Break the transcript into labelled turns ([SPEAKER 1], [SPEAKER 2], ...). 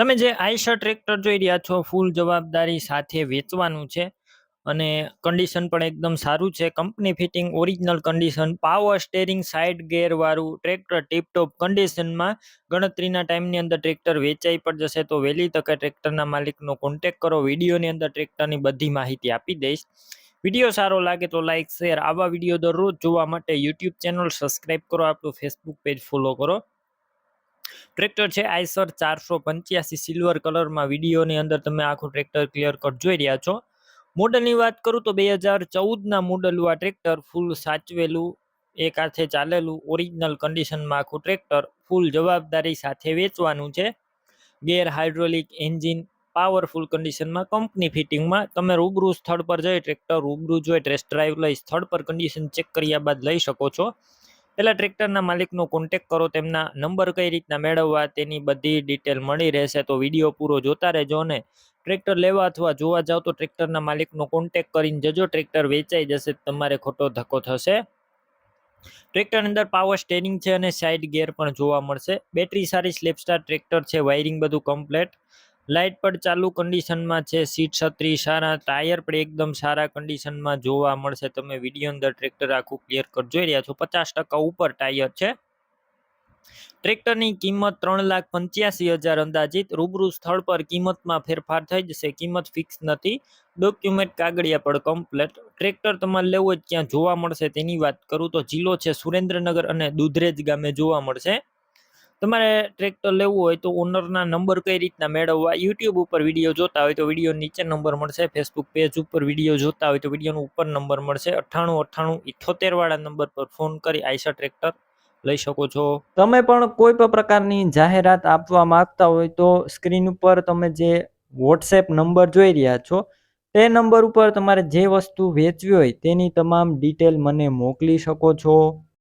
[SPEAKER 1] તમે જે આઈશર ટ્રેક્ટર જોઈ રહ્યા છો, ફૂલ જવાબદારી સાથે વેચવાનું છે અને કન્ડિશન પણ એકદમ સારું છે. Company fitting original condition power steering side ગેરવાળું tractor tiptop કન્ડિશનમાં ગણતરીના ટાઈમની અંદર ટ્રેક્ટર વેચાઈ પણ જશે તો વહેલી તકે ટ્રેક્ટરના માલિકનો કોન્ટેક કરો. વિડીયોની અંદર ટ્રેક્ટરની બધી માહિતી આપી દઈશ. વીડિયો સારો લાગે તો લાઇક શેર આવા વીડિયો દરરોજ જોવા માટે યુટ્યુબ ચેનલ સબસ્ક્રાઈબ કરો. આપણું ફેસબુક પેજ ફોલો કરો. ટ્રેક્ટર છે આઈસર ચારસો પંચ્યાસી સિલ્વર કલરમાં વિડીયોની અંદર તમે આખું ટ્રેક્ટર ક્લિયર કટ જોઈ રહ્યા છો. મોડલની વાત કરું તો બે હજાર ચૌદના મોડલનું આ ટ્રેક્ટર ફૂલ સાચવેલું, એક હાથે ચાલેલું ઓરિજિનલ કન્ડિશનમાં આખું ટ્રેક્ટર ફૂલ જવાબદારી સાથે વેચવાનું છે. ગેર હાઇડ્રોલિક એન્જિન પાવરફુલ કન્ડિશનમાં કંપની ફિટિંગમાં તમે રૂબરૂ સ્થળ પર જઈ ટ્રેક્ટર રૂબરૂ જોઈ ટેસ્ટ ડ્રાઈવ લઈ સ્થળ પર કન્ડિશન ચેક કર્યા બાદ લઈ શકો છો. પહેલાં ટ્રેક્ટરના માલિકનો કોન્ટેક કરો, તેમના નંબર કઈ રીતના મેળવવા, તેની બધી ડિટેલ મળી રહેશે તો વીડિયો પૂરો જોતા રહેજો અને ટ્રેક્ટર લેવા અથવા જોવા જાઓ તો ટ્રેક્ટરના માલિકનો કોન્ટેક કરીને જજો ટ્રેક્ટર વેચાઈ જશે, તમારે ખોટો ધક્કો થશે. ટ્રેક્ટર અંદર પાવર સ્ટેરિંગ છે અને સાઇડ ગેર પણ જોવા મળશે. બેટરી સારી સ્લેપસ્ટાર ટ્રેક્ટર છે વાયરિંગ બધું કમ્પ્લેટ લાઇટ પણ ચાલુ કન્ડિશનમાં છે, સીટ છત્રી, સારા ટાયર પણ એકદમ સારા કન્ડિશનમાં જોવા મળશે. તમે વીડિયો અંદર ટ્રેક્ટર આખું ક્લિયર કટ જોઈ રહ્યા છો, પચાસ ઉપર ટાયર છે. ટ્રેક્ટરની કિંમત ત્રણ લાખ પંચ્યાસી હજાર અંદાજિત. રૂબરૂ સ્થળ પર કિંમતમાં ફેરફાર થઈ જશે. કિંમત ફિક્સ નથી. ડોક્યુમેન્ટ કાગળિયા પણ કમ્પ્લેટ ટ્રેક્ટર તમારે લેવું હોય ક્યાં જોવા મળશે તેની વાત કરું તો જિલ્લો છે સુરેન્દ્રનગર અને દુધરેજ ગામે જોવા મળશે. તમારે ટ્રેક્ટર લેવું હોય તો ઓનરના નંબર કઈ રીતના મેળવવા? યુટ્યુબ ઉપર વીડિયો જોતા હોય તો વીડિયો નીચે નંબર મળશે. ફેસબુક પેજ ઉપર વીડિયો જોતા હોય તો વિડીયોનો ઉપર નંબર મળશે. અઠ્ઠાણું અઠ્ઠાણું ઇઠ્ઠોતેર વાળા નંબર પર ફોન કરી આઈસા ટ્રેક્ટર લઈ શકો છો.
[SPEAKER 2] તમે પણ કોઈ પણ પ્રકારની જાહેરાત આપવા માંગતા હોય તો સ્ક્રીન ઉપર તમે જે વોટ્સએપ નંબર જોઈ રહ્યા છો, તે નંબર ઉપર તમારે જે વસ્તુ વેચવી હોય તેની તમામ ડિટેલ મને મોકલી શકો છો.